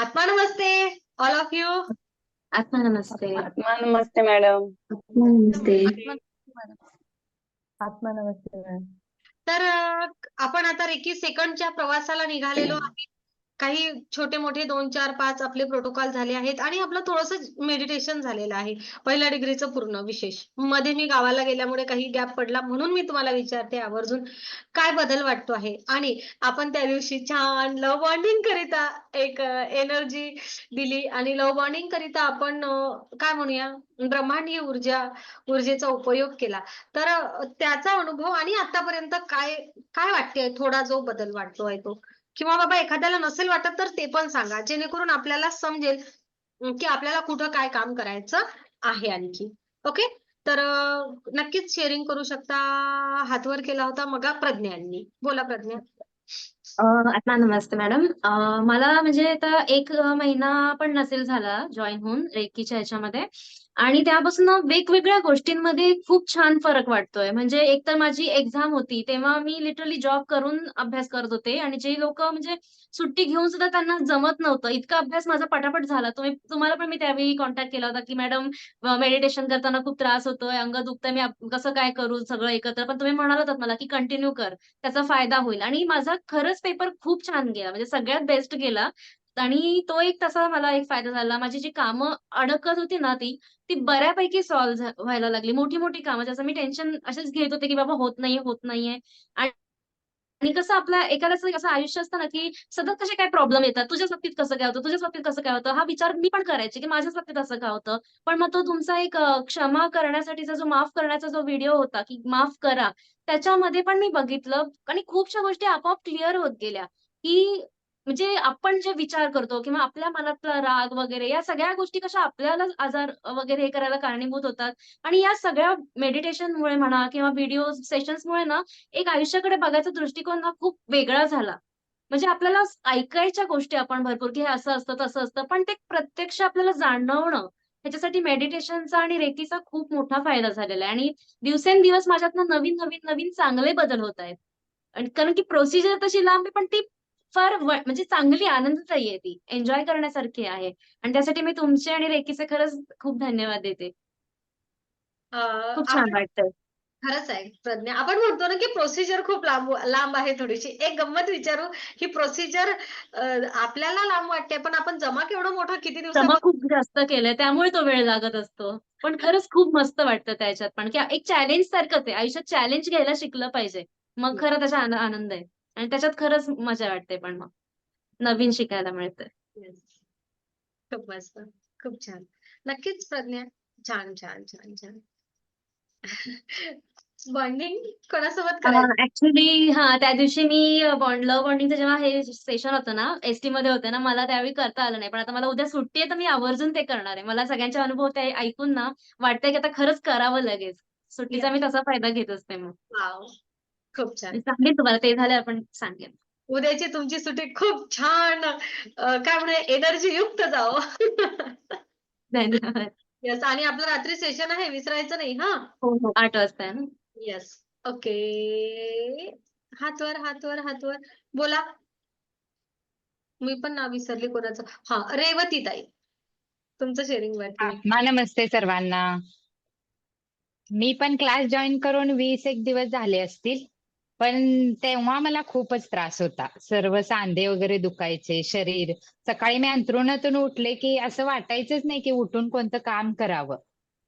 आत्मा नमस्ते all of you आत्मा नमस्ते. आत्मा नमस्ते मॅडम आत्मा नमस्ते. आत्मा नमस्ते मॅम तर आपण आता रेकी सेकंडच्या प्रवासाला निघालेलो आहे. काही छोटे मोठे दोन चार पाच आपले प्रोटोकॉल झाले आहेत आणि आपलं थोडस मेडिटेशन झालेलं आहे. पहिल्या डिग्रीचं पूर्ण विशेष. मध्ये मी गावाला गेल्यामुळे काही गॅप पडला म्हणून मी तुम्हाला विचारते आवर्जून काय बदल वाटतो आहे? आणि आपण त्या दिवशी छान लव्ह बॉन्डिंग करिता एक एनर्जी दिली आणि लव्ह बॉन्डिंग करिता आपण काय म्हणूया? ब्रह्मांडीय ऊर्जा ऊर्जेचा उपयोग केला. तर त्याचा अनुभव आणि आतापर्यंत काय काय वाटते थोडा जो बदल वाटतोय तो. किंवा बाबा एखाद्याला नसेल वाटत तर ते पण सांगा जेणेकरून आपल्याला समजेल की आपल्याला कुठं काय काम करायचं आहे आणखी. ओके तर नक्कीच शेअरिंग करू शकता हातवर केला होता मगा प्रज्ञांनी. बोला प्रज्ञा. आता नमस्ते मॅडम. मला म्हणजे आता एक महिना पण नसेल झाला जॉईन होऊन रेकीच्या ह्याच्यामध्ये आणि त्यापासून वेगवेगळ्या गोष्टींमध्ये खूप छान फरक वाटतोय. म्हणजे एक तर माझी एक्झाम होती तेव्हा मी लिटरली जॉब करून अभ्यास करत होते आणि जे लोक म्हणजे सुट्टी घेऊन सुद्धा त्यांना जमत नव्हतं. इतका अभ्यास माझा पटापट झाला. तुम्ही तुम्हाला पण मी त्यावेळी कॉन्टॅक्ट केला होता की मॅडम मेडिटेशन करताना खूप त्रास होतोय अंग दुखतंय मी कसं काय करू सगळं एकत्र? पण तुम्ही म्हणाल होतात मला की कंटिन्यू कर त्याचा फायदा होईल. आणि माझा खरंच पेपर खूप छान गेला. म्हणजे सगळ्यात बेस्ट गेला. आणि तो एक तसा मला एक फायदा झाला. माझी जी कामं अडकत होती ना ती ती बऱ्यापैकी सॉल्व्ह व्हायला लागली. मोठी मोठी कामं जसं मी टेन्शन असेच घेत होते की बाबा होत नाहीये होत नाहीये. आणि आणि कसं आपल्या एखाद्याच असं आयुष्य असतं ना की सतत कसे काय प्रॉब्लेम येतात तुझ्याच बाबतीत कसं काय होतं तुझ्याच बाबतीत कसं काय होतं हा विचार मी पण करायचे की माझ्याच बाबतीत असं काय होतं. पण मग तो तुमचा एक क्षमा करण्यासाठीचा जो माफ करण्याचा जो व्हिडिओ होता की माफ करा त्याच्यामध्ये पण मी बघितलं आणि खूपशा गोष्टी आपोआप क्लिअर होत गेल्या की म्हणजे आपण जे विचार करतो किंवा आपल्या मनातला राग वगैरे या सगळ्या गोष्टी कशा आपल्याला आजार वगैरे हे करायला कारणीभूत होतात? आणि या सगळ्या मेडिटेशनमुळे म्हणा किंवा व्हिडिओ सेशन्समुळे ना एक आयुष्याकडे बघायचा दृष्टिकोन ना खूप वेगळा झाला. म्हणजे आपल्याला ऐकायच्या गोष्टी आपण भरपूर की हे असं असतं तसं असतं पण ते प्रत्यक्ष आपल्याला जाणवणं ह्याच्यासाठी मेडिटेशनचा आणि रेकीचा खूप मोठा फायदा झालेला आहे. आणि दिवसेंदिवस माझ्यातनं नवीन नवीन नवीन चांगले बदल होत आहेत. कारण की प्रोसिजर तशी लांब आहे पण ती फार म्हणजे चांगली आनंददायी आहे ती. एन्जॉय करण्यासारखी आहे. आणि त्यासाठी मी तुमचे आणि रेकीचे खरंच खूप धन्यवाद देते. अं, खूप छान आपण वाटतंय. खरंच आहे प्रज्ञा. आपण म्हणतो ना की प्रोसिजर खूप लांब लांब आहे थोडीशी. एक गंमत विचारू ही प्रोसिजर आपल्याला लांब वाटते पण आपण जमा केवढं मोठं किती जमा दिवसापासून खूप जास्त केलंय त्यामुळे तो वेळ लागत असतो. पण खरंच खूप मस्त वाटतं त्याच्यात पण. की एक चॅलेंज सारखंच आहे. आयुष्यात चॅलेंज घ्यायला शिकलं पाहिजे. मग खरं त्याचा आन- आनंद आहे. आणि त्याच्यात खरंच मजा वाटते पण मग. नवीन शिकायला मिळतं. खूप मस्त. खूप छान. नक्कीच प्रज्ञा. छान छान छान छान. बॉन्डिंग कोणासोबत ऍक्च्युली हा त्या दिवशी मी बॉन्ड लव्ह बॉन्डिंगचं जेव्हा हे सेशन होतं ना एसटी मध्ये होते ना मला त्यावेळी करता आलं नाही. पण आता मला उद्या सुट्टी आहे तर मी आवर्जून ते करणार आहे. मला सगळ्यांचे अनुभव ते ऐकून ना वाटतंय की आता खरंच करावं लगेच. सुट्टीचा मी तसा फायदा घेत असते मग. खूप छान. मी सांगेन तुम्हाला ते झाले आपण सांगेन. उद्याची तुमची सुट्टी खूप छान काय म्हणे एनर्जी युक्त जाओ धन्यवाद. येस आणि आपलं रात्री सेशन आहे विसरायचं नाही हा? हो हो आठ वाजता आहे ना? येस ओके हातवर हातवर हातवर बोला. मी पण नाव विसरले कोणाचं. हा रेवती ताई. तुमचं शेअरिंग आत्मा नमस्ते सर्वांना. मी पण क्लास जॉईन करून वीस एक दिवस झाले असतील. पण तेव्हा मला खूपच त्रास होता. सर्व सांधे वगैरे दुखायचे शरीर. सकाळी मी अंथरुणातून उठले की असं वाटायचंच नाही की उठून कोणतं काम करावं.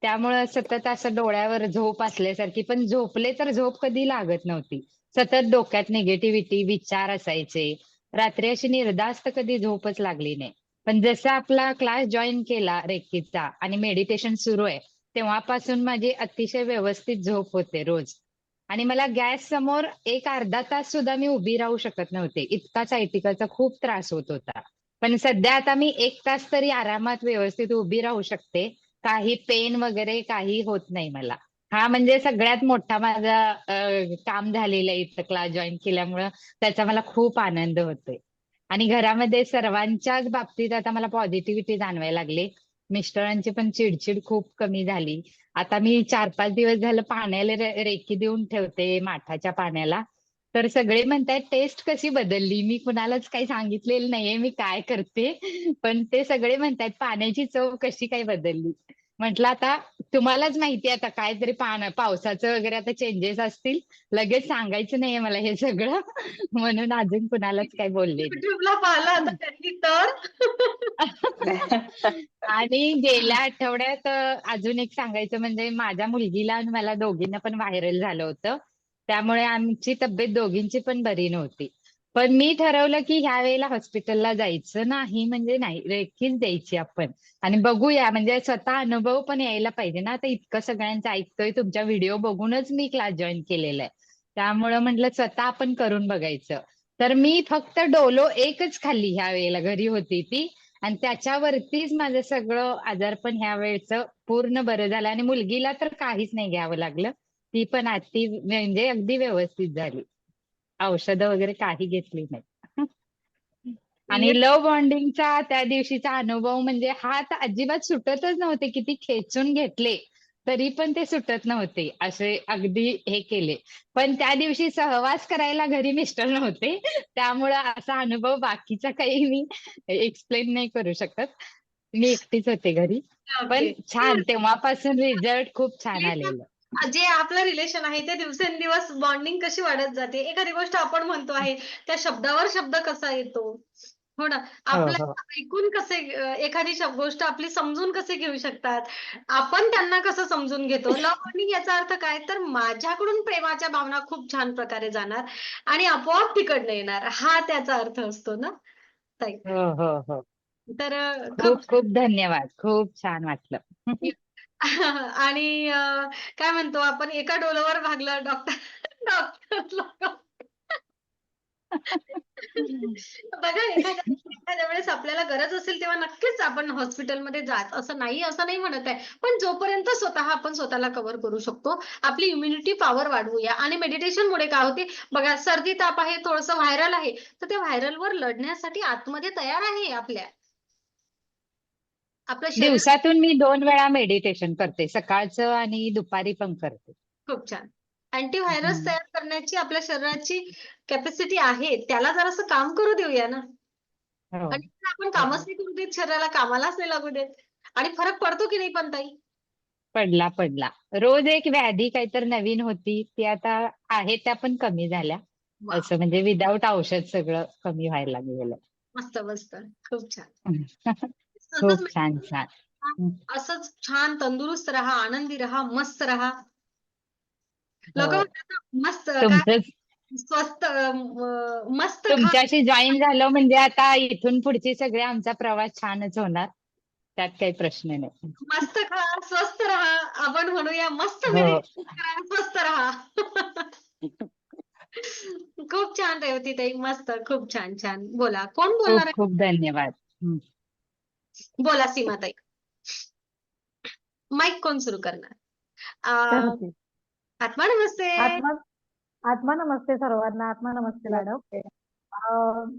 त्यामुळं सतत असं डोळ्यावर झोप असल्यासारखी पण झोपले तर झोप कधी लागत नव्हती. सतत डोक्यात निगेटिव्हिटी विचार असायचे. रात्री अशी निर्धास्त कधी झोपच लागली नाही. पण जसा आपला क्लास जॉईन केला रेकीचा आणि मेडिटेशन सुरू आहे तेव्हापासून माझी अतिशय व्यवस्थित झोप होते रोज. आणि मला गॅस समोर एक अर्धा तास सुद्धा मी उभी राहू शकत नव्हते. इतका चायटिकाचा खूप त्रास होत होता. पण सध्या आता मी एक तास तरी आरामात व्यवस्थित उभी राहू शकते. काही पेन वगैरे काही होत नाही मला. हा म्हणजे सगळ्यात मोठा माझा काम झालेलं इथं क्लास जॉईन केल्यामुळं. त्याचा मला खूप आनंद होतोय. आणि घरामध्ये सर्वांच्याच बाबतीत आता मला पॉझिटिव्हिटी जाणवायला लागली. मिस्टरांची पण चिडचिड खूप कमी झाली. आता मी चार पाच दिवस झालं पाण्याला रे- देऊन ठेवते माठाच्या पाण्याला. तर सगळे म्हणतात टेस्ट कशी बदलली? मी कुणालाच काही सांगितलेलं नाहीये मी काय करते? पण ते सगळे म्हणतात पाण्याची चव कशी काय बदलली? म्हटलं आता तुम्हालाच माहिती आता काहीतरी पावसाचं वगैरे आता चेंजेस असतील. लगेच सांगायचं नाहीये मला हे सगळं. म्हणून अजून कुणालाच काय बोलले तर? आणि गेल्या आठवड्यात अजून एक सांगायचं म्हणजे माझ्या मुलगीला आणि मला दोघींना पण व्हायरल झालं होतं. त्यामुळे आमची तब्येत दोघींची पण बरी नव्हती. पण मी ठरवलं की ह्या वेळेला हॉस्पिटलला जायचं नाही म्हणजे नाही रेखीच द्यायची आपण. आणि बघूया म्हणजे स्वतः अनुभव पण यायला पाहिजे ना. आता इतकं सगळ्यांचं ऐकतोय तुमच्या व्हिडिओ बघूनच मी क्लास जॉईन केलेला आहे. त्यामुळं म्हटलं स्वतः आपण करून बघायचं. तर मी फक्त डोलो एकच खाल्ली ह्या वेळेला घरी होती ती. आणि त्याच्यावरतीच माझं सगळं आजारपण ह्या वेळचं पूर्ण बरं झालं. आणि मुलगीला तर काहीच नाही घ्यावं लागलं. ती पण अति म्हणजे अगदी व्यवस्थित झाली. औषधं वगैरे काही घेतली नाही. आणि लव्ह बॉन्डिंगचा त्या दिवशीचा अनुभव म्हणजे हात अजिबात सुटतच नव्हते. किती खेचून घेतले. तरी पण ते सुटत नव्हते. असे अगदी हे केले. पण त्या दिवशी सहवास करायला घरी मिस्टर नव्हते. त्यामुळं असा अनुभव बाकीचा काही मी एक्सप्लेन नाही करू शकत. मी एकटीच होते घरी. पण. छान तेव्हापासून रिझल्ट खूप छान आलेलं. जे आपलं रिलेशन आहे ते दिवसेंदिवस बॉन्डिंग कशी वाढत जाते? एखादी गोष्ट आपण म्हणतो आहे त्या शब्दावर शब्द कसा येतो? हो ना. आपल्या हो. ऐकून कसे अ, एखादी गोष्ट आपली समजून कसे घेऊ शकतात? आपण त्यांना कसं समजून घेतो? लव्ह बॉन्डिंग याचा अर्थ काय? तर माझ्याकडून प्रेमाच्या भावना खूप छान प्रकारे जाणार आणि आपोआप तिकडनं येणार. हा त्याचा अर्थ असतो ना ताई? हो हो हो. तर अ, खूप खूप खूप धन्यवाद. खूप छान वाटलं. आणि अ, काय म्हणतो आपण? एका डोलावर भागलं डॉक्टर डॉक्टर लोक. बघा एखाद्या एखाद्या वेळेस आपल्याला गरज असेल तेव्हा नक्कीच आपण हॉस्पिटलमध्ये जात असं नाही असं नाही म्हणत आहे. पण जोपर्यंत स्वतः आपण स्वतःला कव्हर करू शकतो आपली इम्युनिटी पॉवर वाढवूया. आणि मेडिटेशन मुळे काय होते? बघा सर्दी ताप आहे थोडंसं व्हायरल आहे तर त्या व्हायरल वर लढण्यासाठी आतमध्ये तयार आहे आपल्या. आपलं शरीर. दिवसातून मी दोन वेळा मेडिटेशन करते सकाळचं आणि दुपारी पण करते. खूप छान. अँटीव्हायरस. तयार करण्याची आपल्या शरीराची कॅपॅसिटी आहे त्याला जरासं काम करू देऊया ना. हो. आणि आपण कामच नाही करू देत शरीराला कामालाच नाही लागू देत. आणि फरक पडतो की नाही पण ताई? पडला पडला. रोज एक व्याधी काहीतरी नवीन होती ती आता आहे त्या पण कमी झाल्या. असं म्हणजे विदाऊट औषध सगळं कमी व्हायला लागलेलं. मस्त मस्त. खूप छान. खूप छान छान. असंच छान तंदुरुस्त राहा आनंदी राहा मस्त राहा. लोक हो. म्हणतात ना, मस्त स्वस्त मस्त तुमच्याशी जॉईन झालं म्हणजे आता इथून पुढची सगळे आमचा प्रवास छानच होणार. त्यात काही प्रश्न नाही. मस्त खा स्वस्त राहा. आपण म्हणूया मस्त हो. करा स्वस्त राहा. खूप छान रेवती ताई मस्त खूप छान छान. बोला कोण बोलणार खूप खूप धन्यवाद. बोला सीमा ताई माईक कोण सुरू करणार. आत्मा नमस्ते. आत्मा आत्मा नमस्ते सर्वांना. आत्मा नमस्ते मॅडम.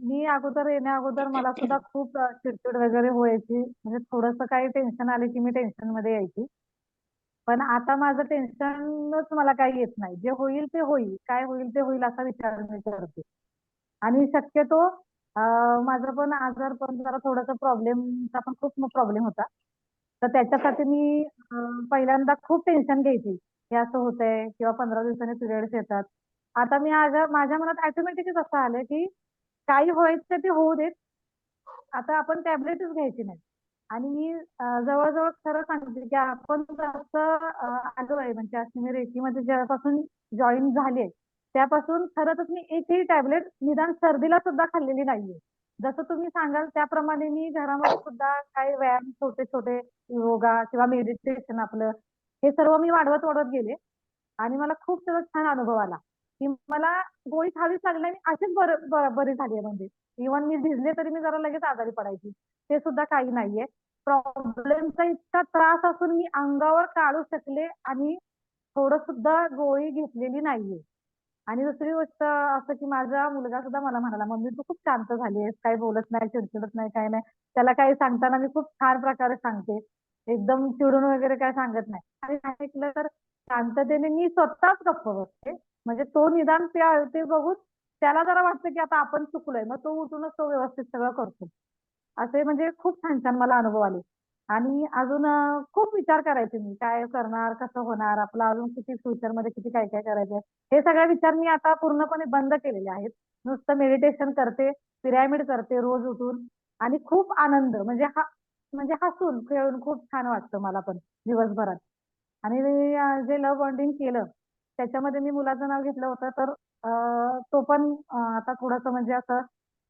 मी अगोदर येण्या अगोदर मला सुद्धा खूप चिडचिड वगैरे व्हायची. म्हणजे थोडंसं काही टेन्शन आले की मी टेन्शनमध्ये यायची. पण आता माझं टेन्शनच मला काही येत नाही. जे होईल ते होईल. काय होईल ते होईल असा विचार मी करते. आणि शक्यतो माझं पण आजार पण जरा थोडासा प्रॉब्लेमचा पण खूप प्रॉब्लेम होता. तर त्याच्यासाठी मी पहिल्यांदा खूप टेन्शन घ्यायची. हे असं होतंय किंवा पंधरा दिवसांनी पिरियड्स येतात. आता मी माझ्या माझ्या मनात ऑटोमॅटिकच असं आलं की काही व्हायचं ते होऊ देत. आता आपण टॅबलेटच घ्यायची नाही. आणि मी जवळजवळ खरं सांगते की आपण जास्त आलो आहे म्हणजे अशी मी रेकीमध्ये ज्यापासून जॉईन झाले त्यापासून खरंच मी एकही टॅबलेट निदान सर्दीला सुद्धा खाल्लेली नाहीये. जसं तुम्ही सांगाल त्याप्रमाणे मी घरामध्ये सुद्धा काही व्यायाम छोटे छोटे योगा किंवा मेडिटेशन आपलं हे सर्व मी वाढवत वाढवत गेले. आणि मला खूप त्याचा छान अनुभव आला. की मला गोळी खावीच लागली आणि अशीच बरं बरी झाली आहे म्हणजे. इव्हन मी भिजले तरी मी जरा लगेच आजारी पडायची. ते सुद्धा काही नाहीये. प्रॉब्लेमचा इतका त्रास असून मी अंगावर काढू शकले आणि थोडं सुद्धा गोळी घेतलेली नाहीये. आणि दुसरी गोष्ट असं की माझा मुलगा सुद्धा मला म्हणाला मम्मी तू खूप शांत झालीयस काही बोलत नाही चिडचिडत नाही काय नाही. त्याला काही सांगताना मी खूप छान प्रकारे सांगते. एकदम चिडून वगैरे काय सांगत नाही. आणि सांगितलं तर शांततेने मी स्वतःच गप्प बसते. म्हणजे तो निदान ते बघून त्याला जरा वाटतं की आता आपण चुकलोय. मग तो उठूनच तो व्यवस्थित सगळं करतो. असे म्हणजे खूप छान छान मला अनुभव आले. आणि अजून खूप विचार करायचे मी. काय करणार कसं होणार आपलं अजून किती फ्युचरमध्ये किती काय काय करायचं? हे सगळे विचार मी आता पूर्णपणे बंद केलेले आहेत. नुसतं मेडिटेशन करते पिरॅमिड करते रोज उठून. आणि खूप आनंद. म्हणजे हा म्हणजे हसून खेळून खूप छान वाटतं मला पण दिवसभरात. आणि मी, अं, जे लव्ह बॉन्डिंग केलं त्याच्यामध्ये मी मुलाचं नाव घेतलं होतं तर अं, तो पण अं, आता थोडंसं म्हणजे असं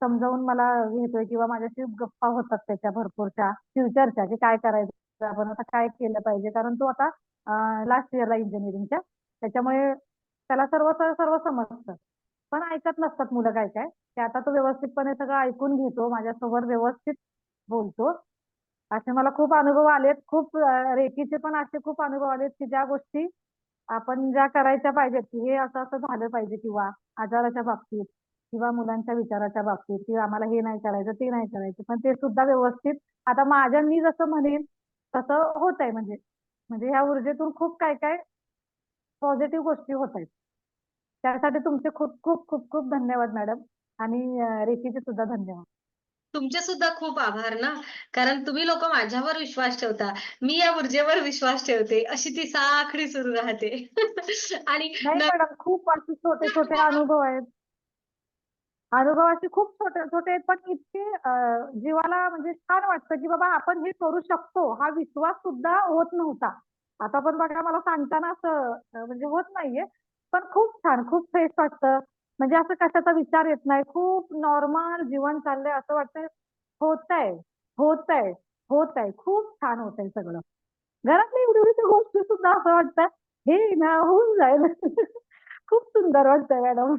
समजावून मला घेतोय किंवा माझ्याशी गप्पा होतात त्याच्या भरपूरच्या फ्युचरच्या की काय करायचं आपण आता काय केलं पाहिजे. कारण तो आता लास्ट इयरला इंजिनिअरिंगच्या त्याच्यामुळे त्याला सर्व सर्व समजतं. पण ऐकत नसतात मुलं काय काय. ते आता तो व्यवस्थितपणे सगळं ऐकून घेतो माझ्यासोबत व्यवस्थित बोलतो. असे मला खूप अनुभव आलेत. खूप रेखीचे रेकीचे पण असे खूप अनुभव आलेत की ज्या गोष्टी आपण ज्या करायच्या पाहिजेत की हे असं असं झालं पाहिजे किंवा आजाराच्या बाबतीत किंवा मुलांच्या विचाराच्या बाबतीत किंवा आम्हाला हे नाही करायचं ते नाही करायचं. पण ते सुद्धा व्यवस्थित आता माझ्या मी जसं म्हणेन तसं होत आहे म्हणजे म्हणजे ह्या ऊर्जेतून खूप काय काय पॉझिटिव्ह गोष्टी होत आहेत. त्यासाठी तुमचे खूप खूप खूप खूप धन्यवाद मॅडम आणि रेखीचे सुद्धा धन्यवाद. तुमचे सुद्धा खूप आभार ना? कारण तुम्ही लोक माझ्यावर विश्वास ठेवता. मी या ऊर्जेवर विश्वास ठेवते. अशी ती साखळी सुरू राहते. आणि खूप असे छोटे छोटे अनुभव आहेत. अनुभव असे खूप छोटे छोटे आहेत पण इतके जीवाला म्हणजे छान वाटतं की बाबा आपण हे करू शकतो. हा विश्वास सुद्धा होत नव्हता. आता पण बघा मला सांगताना असं म्हणजे होत नाहीये. पण खूप छान खूप फ्रेश वाटतं. म्हणजे असं कशाचा विचार येत नाही. खूप नॉर्मल जीवन चाललंय असं वाटतंय. होत आहे होत आहे होत आहे खूप छान होत आहे सगळं. घरातली एवढी एवढी गोष्टी सुद्धा असं वाटतं हे ना होऊन जाईल. खूप सुंदर वाटतंय मॅडम.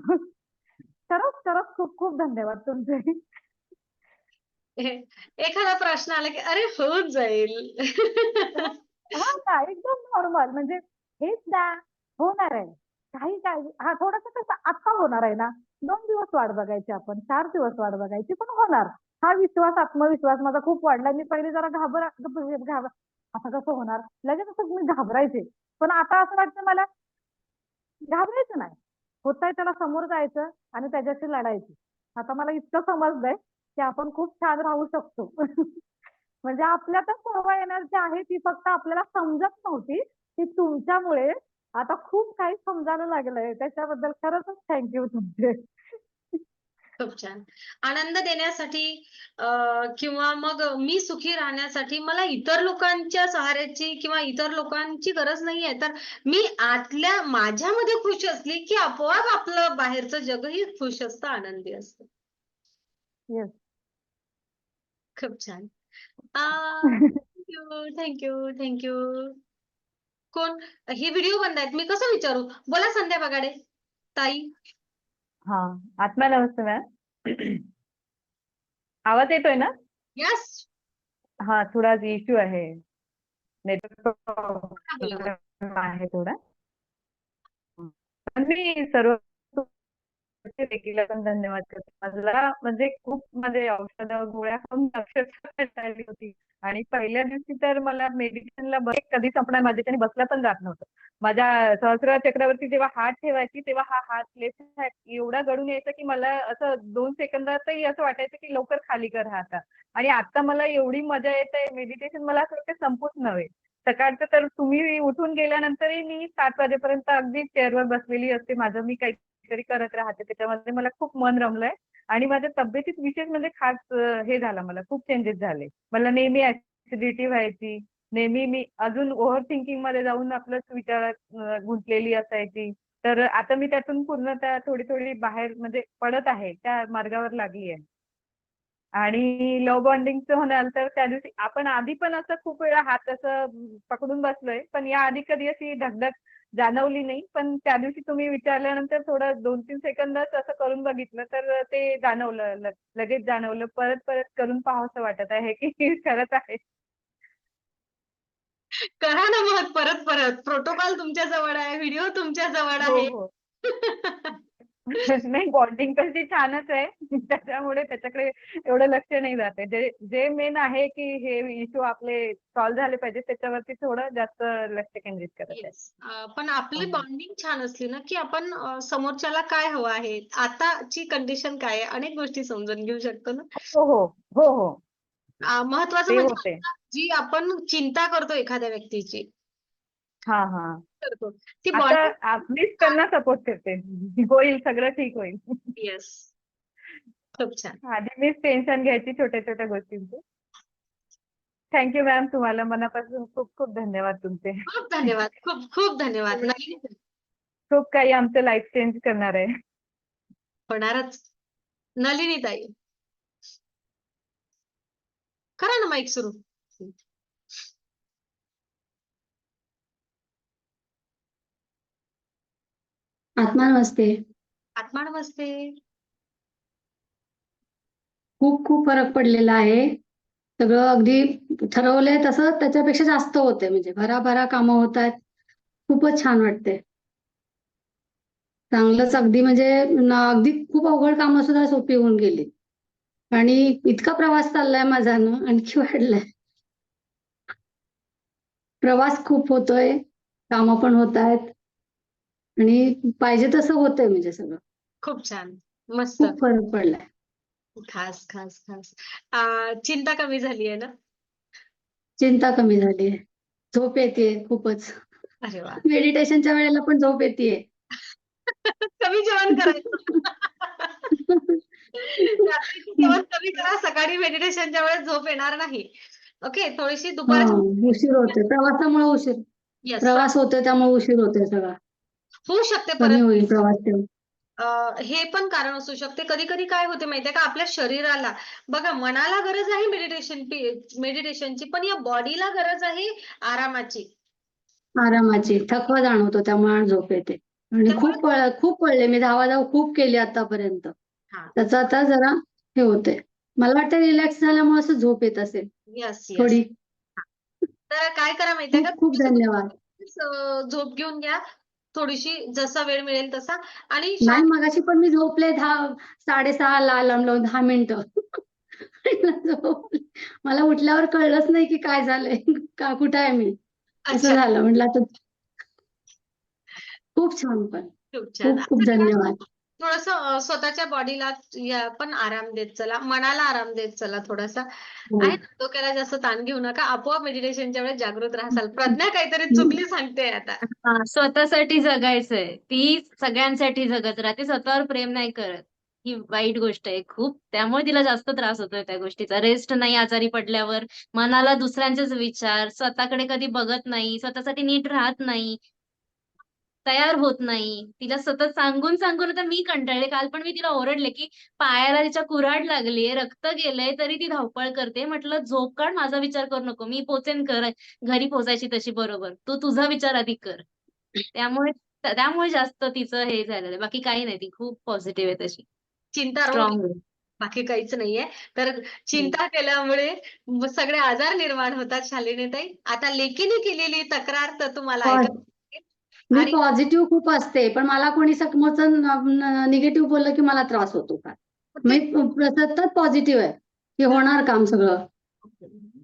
खरंच खरंच खूप खूप धन्यवाद तुमचे. एखादा प्रश्न आला की अरे होऊन जाईल. हा ना एकदम नॉर्मल म्हणजे हेच ना होणार आहे. काही काय हा थोडस कसं आता होणार आहे ना दोन दिवस वाट बघायची आपण चार दिवस वाट बघायची पण होणार. हा विश्वास आत्मविश्वास माझा खूप वाढला मी पहिले जरा घाबर घाबर असं कसं होणार? लगेच असं मी घाबरायचे. पण आता असं वाटतं मला घाबरायचं नाही. होत आहे त्याला समोर जायचं आणि त्याच्याशी लढायचं. आता मला इतकं समजलंय की आपण खूप छान राहू शकतो. म्हणजे आपल्यातच सर्व एनर्जी आहे ती फक्त आपल्याला समजत नव्हती की तुमच्यामुळे आता खूप काही समजायला लागलंय. त्याच्याबद्दल खरंच थँक्यू तुमचे. खूप छान. आनंद देण्यासाठी अं, किंवा मग मी सुखी राहण्यासाठी मला इतर लोकांच्या सहाऱ्याची किंवा इतर लोकांची गरज नाहीये. तर मी आतल्या माझ्यामध्ये खुश असली की आपोआप आपलं बाहेरचं जगही खुश असतं आनंदी असतं. येस खूप छान. थँक्यू थँक्यू थँक्यू कोण? हे व्हिडिओ बंद आहेत. मी कसं विचारू? बोला संध्या बगाडे ताई. हा आत्मा नमस्ते मॅम आवाज येतोय ना? यस हा थोडा इश्यू आहे. नेटवर्क. आहे थोडा. मी सर्व रेकीला पण धन्यवाद करते. मला म्हणजे खूप म्हणजे औषधं गोळ्या खाऊन अक्षरशः कंटाळली आली होती. आणि पहिल्या दिवशी तर मला मेडिटेशनला बरेच कधी संपणार माझ्या त्याने बसला पण जात नव्हतं. माझ्या सहस्र चक्रावरती जेव्हा हात ठेवायची तेव्हा हा हात लेफ्ट हॅट एवढा गळून यायचा की मला असं दोन सेकंदातही असं वाटायचं की लवकर खाली कर हा आणि आता मला एवढी मजा येत आहे. मेडिटेशन मला असं वाटतं संपूच नव्हे. सकाळचं तर तुम्ही उठून गेल्यानंतरही मी सात वाजेपर्यंत अगदी चेअरवर बसलेली असते. माझं मी काही काहीतरी करत राहते. त्याच्यामध्ये मला खूप मन रमलंय. आणि माझ्या तब्येतीत विशेष म्हणजे खास हे झालं मला. खूप चेंजेस झाले. मला नेहमी ऍसिडिटी व्हायची. नेहमी मी अजून ओव्हर थिंकिंगमध्ये जाऊन आपलंच विचारात गुंतलेली असायची. तर आता मी त्यातून पूर्णतः थोडी थोडी बाहेर म्हणजे पडत आहे. त्या मार्गावर लागली आहे. आणि लव्ह बॉन्डिंगचं होणार तर त्या दिवशी आपण आधी पण असं खूप वेळा हात असं पकडून बसलोय. पण या आधी कधी अशी धगधग जाणवली नाही. पण त्या दिवशी तुम्ही विचारल्यानंतर थोडं दोन तीन सेकंदच असं करून बघितलं तर ते जाणवलं लगेच जाणवलं. परत परत करून पाहावंसं वाटत आहे की खरंच आहे. करा ना मग परत परत. प्रोटोकॉल तुमच्या जवळ आहे व्हिडिओ तुमच्या जवळ हो आहे. हो. नाही बॉन्डिंग तशी छानच आहे. त्याच्यामुळे त्याच्याकडे एवढं लक्ष नाही जात जे जे मेन आहे की हे इश्यू आपले सॉल्व्ह झाले पाहिजे त्याच्यावरती थोडं जास्त लक्ष केंद्रित करत आहे. पण आपली. बॉन्डिंग छान असली ना की आपण समोरच्याला काय हवं आहे आताची कंडिशन काय आहे अनेक गोष्टी समजून घेऊ शकतो ना? हो हो हो हो. महत्वाचं म्हणजे जी आपण चिंता करतो एखाद्या व्यक्तीची हा हा. करतो. ती आता बॉन्डिंग आपलीच त्यांना सपोर्ट करते. होईल सगळं ठीक होईल. येस खूप छान. आधी मीच टेन्शन घ्यायची छोट्या छोट्या गोष्टींचे. थँक्यू मॅम तुम्हाला मनापासून खूप खूप धन्यवाद तुमचे. खूप धन्यवाद. खूप खूप धन्यवाद. नक्की. खूप काही आमचं लाईफ चेंज करणार आहे. होणारच. नलिनी ताई करा ना माईक सुरू. आत्मा नमस्ते आत्मा नमस्ते खूप खूप फरक पडलेला आहे. सगळं अगदी ठरवलंय तसं त्याच्यापेक्षा जास्त होते. म्हणजे भराभरा कामं होत आहेत खूपच छान वाटते. चांगलंच अगदी म्हणजे अगदी खूप अवघड कामं सुद्धा सोपी होऊन गेली. आणि इतका प्रवास चाललाय माझा ना आणखी वाढलाय. प्रवास खूप होतोय. कामं पण होत आहेत. आणि पाहिजे तसं होतंय म्हणजे सगळं. खूप छान. मस्त. खूप फरक पडलाय. खास खास खास. आ, चिंता कमी झाली आहे ना? चिंता कमी झाली आहे. झोप येते खूपच. अरे वा. मेडिटेशनच्या वेळेला पण झोप येते कमी जेवण करायचं. रात्रीचं जेवण कमी करा सकाळी मेडिटेशनच्या वेळेस झोप येणार नाही. ओके थोडीशी हा दुपारची उशीर होतोय. प्रवासामुळे उशीर. प्रवास होतोय त्यामुळे उशीर होतोय सगळा. होऊ शकते परत. हे पण कारण असू शकते. कधी कधी काय होते माहितीये का? आपल्या शरीराला बघा मनाला गरज आहे मेडिटेशन मेडिटेशनची पण या बॉडीला गरज आहे आरामाची. आरामाची. थकवा जाणवतो त्यामुळे झोप येते. आणि खूप खूप पडले. मी धावाधाव खूप केली आतापर्यंत. हा. त्याचा आता जरा हे होतंय मला वाटतं रिलॅक्स झाल्यामुळे असं झोप येत असेल. थोडी. तर काय करा माहितीये का? खूप धन्यवाद. झोप घेऊन घ्या. थोडीशी जसा वेळ मिळेल तसा. आणि नाही मगाशी पण मी झोपले दहा साडेसहाला अलार्म लावून दहा मिनिटं. मला उठल्यावर कळलंच नाही की काय झालंय. का कुठं आहे मी? असं झालं. म्हटलं आता खूप छान पण. खूप खूप धन्यवाद. थोडस स्वतःच्या बॉडीला पण आराम देत चला. मनाला आराम देत चला थोडासा. हो. आहे ना, डोक्याला जास्त ताण घेऊ नका. आपोआप मेडिटेशनच्या वेळेस जागृत राहाल प्रज्ञा काहीतरी चुकली सांगते आता. स्वतःसाठी जगायचंय. ती सगळ्यांसाठी जगत राहते स्वतःवर प्रेम नाही करत. ही वाईट गोष्ट आहे खूप. त्यामुळे तिला जास्त त्रास होतोय त्या गोष्टीचा. रेस्ट नाही आजारी पडल्यावर मनाला दुसऱ्यांचेच विचार स्वतःकडे कधी बघत नाही स्वतःसाठी नीट राहत नाही तयार होत नाही. तिला सतत सांगून सांगून आता मी कंटाळले. काल पण मी तिला ओरडले की पायाला तिच्या कुऱ्हाड लागलीये रक्त गेलंय तरी ती धावपळ करते. म्हटलं झोप काढ माझा विचार करू नको. मी पोचेन कर घरी पोचायची तशी बरोबर. तू तुझा विचार आधी कर. त्यामुळे त्यामुळे जास्त तिचं हे झालेलं. बाकी काही नाही. ती खूप पॉझिटिव्ह आहे तशी. चिंता रोग स्ट्रॉंग बाकी काहीच नाहीये. तर चिंता केल्यामुळे सगळे आजार निर्माण होतात शालिनीताई आता लेकीने केलेली तक्रार तर तुम्हाला मी पॉझिटिव्ह खूप असते पण मला कोणी समोरचं निगेटिव्ह बोललं की मला त्रास होतो फार. मी सतत पॉझिटिव्ह आहे की होणार काम सगळं.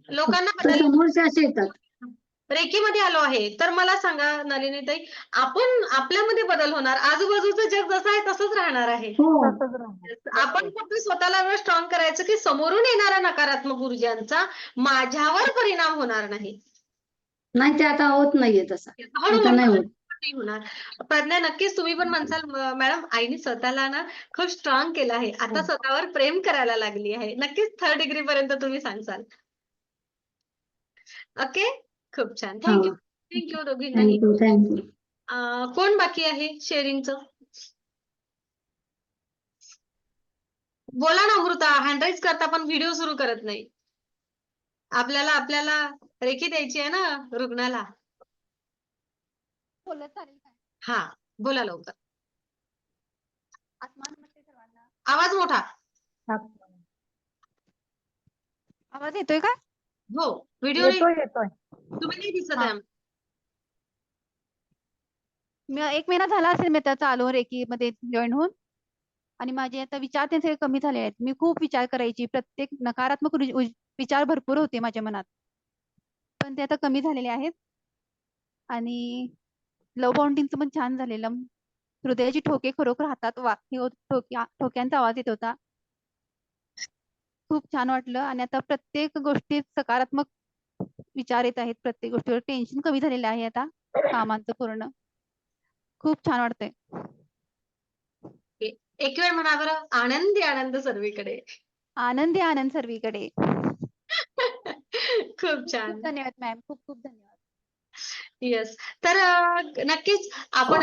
लोकांना समोरचे असे येतात. रेकीमध्ये आलो आहे तर मला सांगा नलिनीताई आपण आपल्यामध्ये बदल होणार आजूबाजूचं जग जसं आहे तसंच राहणार आहे. हो. आपण फक्त स्वतःला एवढं स्ट्रॉंग करायचं की समोरून येणाऱ्या नकारात्मक ऊर्जांचा माझ्यावर परिणाम होणार नाही. नाही ते आता होत नाहीये तसं. नाही होत. नाही होणार. प्रज्ञा नक्कीच तुम्ही पण म्हणसाल "म- मॅडम आईने स्वतःला ना खूप स्ट्रॉंग केलं आहे. आता हो. स्वतःवर प्रेम करायला लागली आहे. नक्कीच थर्ड डिग्री पर्यंत तुम्ही सांगसाल. ओके? खूप छान. थँक्यू हा थँक्यू दोघींनाही. कोण बाकी आहे शेअरिंगचं बोला ना अमृता. हँड करता पण व्हिडिओ सुरू करत नाही. आपल्याला आपल्याला रेखी द्यायची आहे ना रुग्णाला. बोललं चालेल काय? हा बोला लवकर. आत्मा नमस्ते सर्वांना. आवाज मोठा. आवाज येतोय का? हो व्हिडिओ येतोय येतोय. तुम्ही नाही दिसत. आहे. मी एक महिना झाला असेल मी आता चालू रेकी मध्ये जॉईन होऊन. आणि माझे आता विचार ते सगळे कमी झाले आहेत. मी खूप विचार करायची. प्रत्येक नकारात्मक रुज- उज- विचार भरपूर होते माझ्या मनात. पण ते आता कमी झालेले आहेत. आणि लव बाउंडिंगचं पण छान झालेलं. हृदयाची ठोके खरोखर हातात वाकली होत ठोक्या ठोक्यांचा आवाज येत होता. खूप छान वाटलं. आणि आता प्रत्येक गोष्टीत सकारात्मक विचार येत आहेत प्रत्येक गोष्टीवर. टेन्शन कमी झालेलं आहे आता कामांचं पूर्ण. खूप छान वाटतंय. एक वेळ म्हणा बरं. आनंदी आनंद सर्वीकडे. आनंदी आनंद सर्वीकडे. खूप छान. धन्यवाद मॅम खूप खूप धन्यवाद. येस तर अं, नक्कीच आपण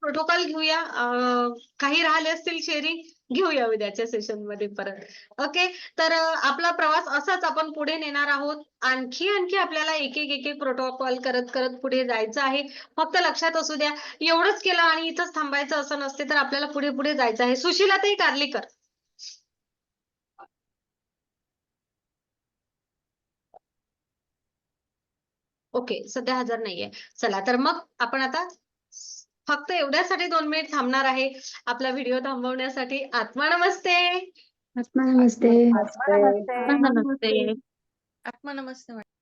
प्रोटोकॉल घेऊया. अं, काही राहिले असतील शेअरिंग घेऊया उद्याच्या सेशनमध्ये परत. ओके तर अं, आपला प्रवास असाच आपण पुढे नेणार आहोत. आणखी आणखी आपल्याला एक एक एक एक प्रोटोकॉल करत करत पुढे जायचं आहे. फक्त लक्षात असू द्या. एवढंच केलं आणि इथंच थांबायचं असं नसते तर आपल्याला पुढे पुढे जायचं आहे. सुशीलाताई कार्लीकर. ओके सध्या हजर नाहीये. चला तर मग आपण आता फक्त एवढ्यासाठी दोन मिनिट थांबणार आहे. आपला व्हिडिओ थांबवण्यासाठी आत्मा नमस्ते. आत्मा नमस्ते. नमस्ते. नमस्ते. आत्मा नमस्ते.